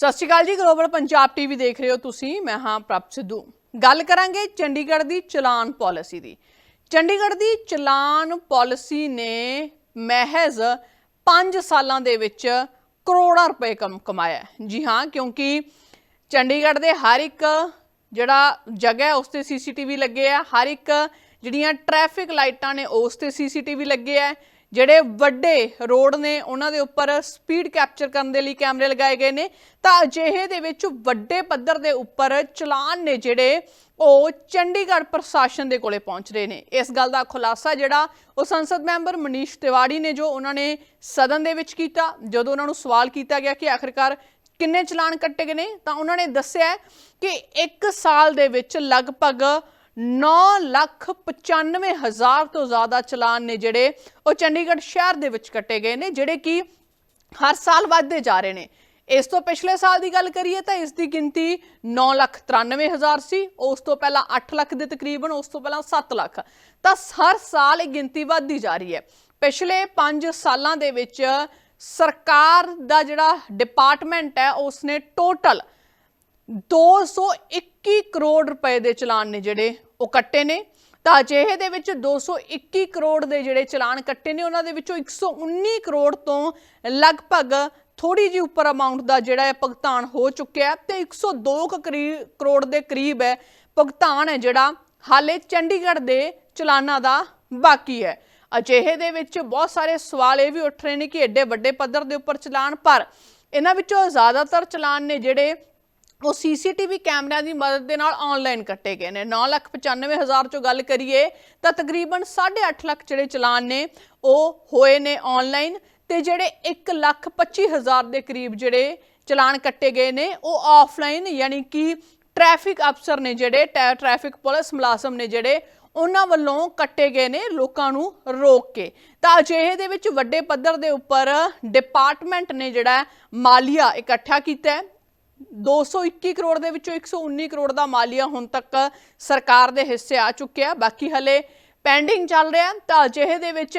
ਸਤਿ ਸ਼੍ਰੀ ਅਕਾਲ ਜੀ global Punjab TV ਦੇਖ ਰਹੇ ਹੋ ਤੁਸੀਂ। ਮੈਂ ਹਾਂ ਪ੍ਰਭ ਸਿੱਧੂ। ਗੱਲ ਕਰਾਂਗੇ ਚੰਡੀਗੜ੍ਹ ਦੀ ਚਲਾਨ ਪਾਲਿਸੀ ਦੀ। ਚੰਡੀਗੜ੍ਹ ਦੀ ਚਲਾਨ ਪਾਲਿਸੀ ਨੇ ਮਹਿਜ਼ 5 ਸਾਲਾਂ ਦੇ ਵਿੱਚ ਕਰੋੜਾਂ ਰੁਪਏ ਕਮ, ਕਮਾਇਆ ਜੀ ਹਾਂ, ਕਿਉਂਕਿ ਚੰਡੀਗੜ੍ਹ ਦੇ ਹਰ ਇੱਕ ਜਿਹੜਾ ਜਗ੍ਹਾ ਉਸ ਤੇ ਸੀਸੀਟੀਵੀ ਲੱਗੇ ਆ। ਹਰ ਇੱਕ ਜਿਹੜੀਆਂ ਟ੍ਰੈਫਿਕ ਲਾਈਟਾਂ ਨੇ, ਉਸ ਤੇ ਸੀਸੀਟੀਵੀ ਲੱਗੇ ਆ। ਜਿਹੜੇ ਵੱਡੇ ਰੋਡ ਨੇ, ਉਹਨਾਂ ਦੇ ਉੱਪਰ ਸਪੀਡ ਕੈਪਚਰ ਕਰਨ ਦੇ ਲਈ ਕੈਮਰੇ ਲਗਾਏ ਗਏ ਨੇ। ਤਾਂ ਅਜਿਹੇ ਦੇ ਵਿੱਚ ਵੱਡੇ ਪੱਧਰ ਦੇ ਉੱਪਰ ਚਲਾਨ ਨੇ ਜਿਹੜੇ, ਉਹ ਚੰਡੀਗੜ੍ਹ ਪ੍ਰਸ਼ਾਸਨ ਦੇ ਕੋਲੇ ਪਹੁੰਚ ਰਹੇ ਨੇ। ਇਸ ਗੱਲ ਦਾ ਖੁਲਾਸਾ ਜਿਹੜਾ, ਉਹ ਸੰਸਦ ਮੈਂਬਰ ਮਨੀਸ਼ ਤਿਵਾੜੀ ਨੇ ਜੋ ਉਹਨਾਂ ਨੇ ਸਦਨ ਦੇ ਵਿੱਚ ਕੀਤਾ, ਜਦੋਂ ਉਹਨਾਂ ਨੂੰ ਸਵਾਲ ਕੀਤਾ ਗਿਆ ਕਿ ਆਖਿਰਕਾਰ ਕਿੰਨੇ ਚਲਾਨ ਕੱਟੇ ਗਏ ਨੇ, ਤਾਂ ਉਹਨਾਂ ਨੇ ਦੱਸਿਆ ਕਿ 1 ਸਾਲ ਦੇ ਵਿੱਚ ਲਗਭਗ 9 ਲੱਖ 95 ਹਜ਼ਾਰ ਤੋਂ ਜ਼ਿਆਦਾ ਚਲਾਨ ਨੇ ਜਿਹੜੇ ਉਹ ਚੰਡੀਗੜ੍ਹ ਸ਼ਹਿਰ ਦੇ ਵਿੱਚ ਕੱਟੇ ਗਏ ਨੇ, ਜਿਹੜੇ ਕਿ ਹਰ ਸਾਲ ਵੱਧਦੇ ਜਾ ਰਹੇ ਨੇ। ਇਸ ਤੋਂ ਪਿਛਲੇ ਸਾਲ ਦੀ ਗੱਲ ਕਰੀਏ ਤਾਂ ਇਸ ਦੀ ਗਿਣਤੀ 9 ਲੱਖ 93 ਹਜ਼ਾਰ ਸੀ, ਉਸ ਤੋਂ ਪਹਿਲਾਂ 8 ਲੱਖ ਦੇ ਤਕਰੀਬਨ, ਉਸ ਤੋਂ ਪਹਿਲਾਂ 7 ਲੱਖ। ਤਾਂ ਹਰ ਸਾਲ ਇਹ ਗਿਣਤੀ ਵੱਧਦੀ ਜਾ ਰਹੀ ਹੈ। ਪਿਛਲੇ 5 ਸਾਲਾਂ ਦੇ ਵਿੱਚ ਸਰਕਾਰ ਦਾ ਜਿਹੜਾ ਡਿਪਾਰਟਮੈਂਟ ਹੈ, ਉਸਨੇ ਟੋਟਲ 221 ਕਰੋੜ ਰੁਪਏ ਦੇ ਚਲਾਨ ਨੇ ਜਿਹੜੇ ਉਹ ਕੱਟੇ ਨੇ। ਤਾਂ ਅਜਿਹੇ ਦੇ ਵਿੱਚ 221 ਕਰੋੜ ਦੇ ਜਿਹੜੇ ਚਲਾਨ ਕੱਟੇ ਨੇ, ਉਹਨਾਂ ਦੇ ਵਿੱਚੋਂ 119 ਕਰੋੜ ਤੋਂ ਲਗਭਗ ਥੋੜੀ ਜਿਹੀ ਉੱਪਰ ਅਮਾਉਂਟ ਦਾ ਜਿਹੜਾ ਹੈ ਭੁਗਤਾਨ ਹੋ ਚੁੱਕਿਆ ਹੈ ਤੇ 102 ਕੁ ਕਰੀ- ਕਰੋੜ ਦੇ ਕਰੀਬ ਹੈ ਭੁਗਤਾਨ ਹੈ ਜਿਹੜਾ ਹਾਲੇ ਚੰਡੀਗੜ੍ਹ ਦੇ ਚਲਾਨਾਂ ਦਾ ਬਾਕੀ ਹੈ। ਅਜਿਹੇ ਦੇ ਵਿੱਚ ਬਹੁਤ ਸਾਰੇ ਸਵਾਲ ਇਹ ਵੀ ਉੱਠ ਰਹੇ ਨੇ ਕਿ ਐਡੇ ਵੱਡੇ ਪੱਧਰ ਦੇ ਉੱਪਰ ਚਲਾਨ, ਪਰ ਇਹਨਾਂ ਵਿੱਚੋਂ ਜ਼ਿਆਦਾਤਰ ਚਲਾਨ ਨੇ ਜਿਹੜੇ ਉਹ ਸੀਸੀਟੀਵੀ ਕੈਮਰਿਆਂ ਦੀ ਮਦਦ ਦੇ ਨਾਲ ਆਨਲਾਈਨ ਕੱਟੇ ਗਏ ਨੇ। 995000 ਚੋਂ ਗੱਲ ਕਰੀਏ ਤਾਂ ਤਕਰੀਬਨ 8.5 ਲੱਖ ਜਿਹੜੇ ਚਲਾਨ ਨੇ, ਉਹ ਹੋਏ ਨੇ ਆਨਲਾਈਨ ਤੇ ਜਿਹੜੇ 125000 ਦੇ ਕਰੀਬ ਜਿਹੜੇ ਚਲਾਨ ਕੱਟੇ ਗਏ ਨੇ, ਉਹ ਆਫਲਾਈਨ ਯਾਨੀ ਕਿ ਟ੍ਰੈਫਿਕ ਅਫਸਰ ਨੇ ਜਿਹੜੇ, ਟੈ- ਟ੍ਰੈਫਿਕ ਪੁਲਿਸ ਮੁਲਾਜ਼ਮ ਨੇ ਜਿਹੜੇ, ਉਹਨਾਂ ਵੱਲੋਂ ਕੱਟੇ ਗਏ ਨੇ ਲੋਕਾਂ ਨੂੰ ਰੋਕ ਕੇ। ਤਾਂ ਅਜਿਹੇ ਦੇ ਵਿੱਚ ਵੱਡੇ ਪੱਧਰ ਦੇ ਉੱਪਰ ਡਿਪਾਰਟਮੈਂਟ ਨੇ ਜਿਹੜਾ ਮਾਲੀਆ ਇਕੱਠਾ ਕੀਤਾ ਹੈ। 221 ਕਰੋੜ ਦੇ ਵਿੱਚੋਂ 119 ਕਰੋੜ ਦਾ ਮਾਲੀਆ ਹੁਣ ਤੱਕ ਸਰਕਾਰ ਦੇ ਹਿੱਸੇ ਆ ਚੁੱਕਿਆ ਬਾਕੀ ਹਲੇ ਪੈਂਡਿੰਗ ਚੱਲ ਰਿਹਾ ਤਾਂ ਅਜਿਹੇ ਦੇ ਵਿੱਚ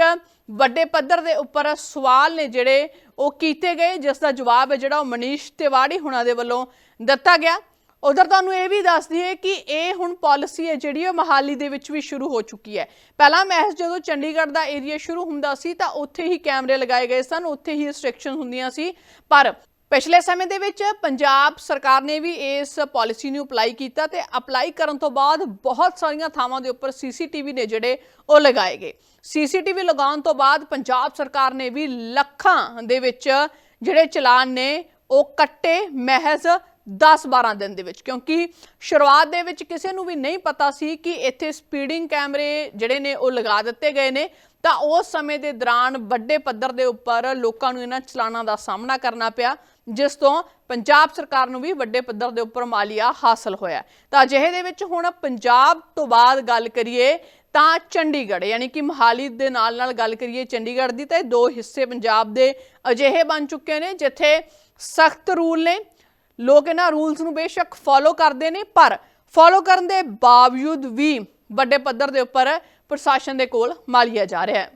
ਵੱਡੇ ਪੱਧਰ ਦੇ ਉੱਪਰ ਸਵਾਲ ਨੇ ਜਿਹੜੇ ਉਹ ਕੀਤੇ ਗਏ, ਜਿਸ ਦਾ ਜਵਾਬ ਹੈ ਜਿਹੜਾ ਉਹ ਮਨੀਸ਼ ਤਿਵਾੜੀ ਹੁਣਾਂ ਦੇ ਵੱਲੋਂ ਦਿੱਤਾ ਗਿਆ। ਉਧਰ ਤੁਹਾਨੂੰ ਇਹ ਵੀ ਦੱਸ ਦਈਏ ਕਿ ਇਹ ਹੁਣ ਪਾਲਿਸੀ ਹੈ ਜਿਹੜੀ ਉਹ ਮਹਾਲੀ ਦੇ ਵਿੱਚ ਵੀ ਸ਼ੁਰੂ ਹੋ ਚੁੱਕੀ ਹੈ। ਪਹਿਲਾਂ ਮਹਿਸ ਜਦੋਂ ਚੰਡੀਗੜ੍ਹ ਦਾ ਏਰੀਆ ਸ਼ੁਰੂ ਹੁੰਦਾ ਸੀ ਤਾਂ ਉੱਥੇ ਹੀ ਕੈਮਰੇ ਲਗਾਏ ਗਏ ਸਨ, ਉੱਥੇ ਹੀ ਰਿਸਟ੍ਰਿਕਸ਼ਨ ਹੁੰਦੀਆਂ ਸੀ। ਪਰ ਪਿਛਲੇ ਸਮੇਂ ਦੇ ਵਿੱਚ ਪੰਜਾਬ ਸਰਕਾਰ ਨੇ ਵੀ ਇਸ ਪਾਲਿਸੀ ਨੂੰ ਅਪਲਾਈ ਕੀਤਾ ਤੇ ਅਪਲਾਈ ਕਰਨ ਤੋਂ ਬਾਅਦ ਬਹੁਤ ਸਾਰੀਆਂ ਥਾਵਾਂ ਦੇ ਉੱਪਰ ਸੀਸੀਟੀਵੀ ਨੇ ਜਿਹੜੇ ਉਹ ਲਗਾਏ ਗਏ। ਸੀਸੀਟੀਵੀ ਲਗਾਉਣ ਤੋਂ ਬਾਅਦ ਪੰਜਾਬ ਸਰਕਾਰ ਨੇ ਵੀ ਲੱਖਾਂ ਦੇ ਵਿੱਚ ਜਿਹੜੇ ਚਲਾਨ ਨੇ ਉਹ ਕੱਟੇ ਮਹਿਜ਼ 10-12 ਦਿਨ ਦੇ ਵਿੱਚ, ਕਿਉਂਕਿ ਸ਼ੁਰੂਆਤ ਦੇ ਵਿੱਚ ਕਿਸੇ ਨੂੰ ਵੀ ਨਹੀਂ ਪਤਾ ਸੀ ਕਿ ਇੱਥੇ ਸਪੀਡਿੰਗ ਕੈਮਰੇ ਜਿਹੜੇ ਨੇ ਉਹ ਲਗਾ ਦਿੱਤੇ ਗਏ ਨੇ। ਤਾਂ ਉਸ ਸਮੇਂ ਦੇ ਦੌਰਾਨ ਵੱਡੇ ਪੱਧਰ ਦੇ ਉੱਪਰ ਲੋਕਾਂ ਨੂੰ ਇਹਨਾਂ ਚਲਾਨਾਂ ਦਾ ਸਾਹਮਣਾ ਕਰਨਾ ਪਿਆ। ਜਿਸ ਤੋਂ ਪੰਜਾਬ ਸਰਕਾਰ ਨੂੰ ਵੀ ਵੱਡੇ ਪੱਧਰ ਦੇ ਉੱਪਰ ਮਾਲੀਆ ਹਾਸਲ ਹੋਇਆ ਤਾਂ ਅਜਿਹੇ ਦੇ ਵਿੱਚ ਹੁਣ ਪੰਜਾਬ ਤੋਂ ਬਾਅਦ ਗੱਲ ਕਰੀਏ ਤਾਂ ਚੰਡੀਗੜ੍ਹ, ਯਾਨੀ ਕਿ ਮਹਾਲੀ ਦੇ ਨਾਲ ਨਾਲ ਗੱਲ ਕਰੀਏ ਚੰਡੀਗੜ੍ਹ ਦੀ, ਤਾਂ ਇਹ ਦੋ ਹਿੱਸੇ ਪੰਜਾਬ ਦੇ ਅਜਿਹੇ ਬਣ ਚੁੱਕੇ ਨੇ, ਜਿੱਥੇ ਸਖਤ ਰੂਲ ਨੇ। ਲੋਕ ਇਹਨਾਂ ਰੂਲਸ ਨੂੰ ਬੇਸ਼ੱਕ ਫੋਲੋ ਕਰਦੇ ਨੇ, ਪਰ ਫੋਲੋ ਕਰਨ ਦੇ ਬਾਵਜੂਦ ਵੀ ਵੱਡੇ ਪੱਧਰ ਦੇ ਉੱਪਰ ਪ੍ਰਸ਼ਾਸਨ ਦੇ ਕੋਲ ਮਾਲੀਆ ਜਾ ਰਿਹਾ ਹੈ।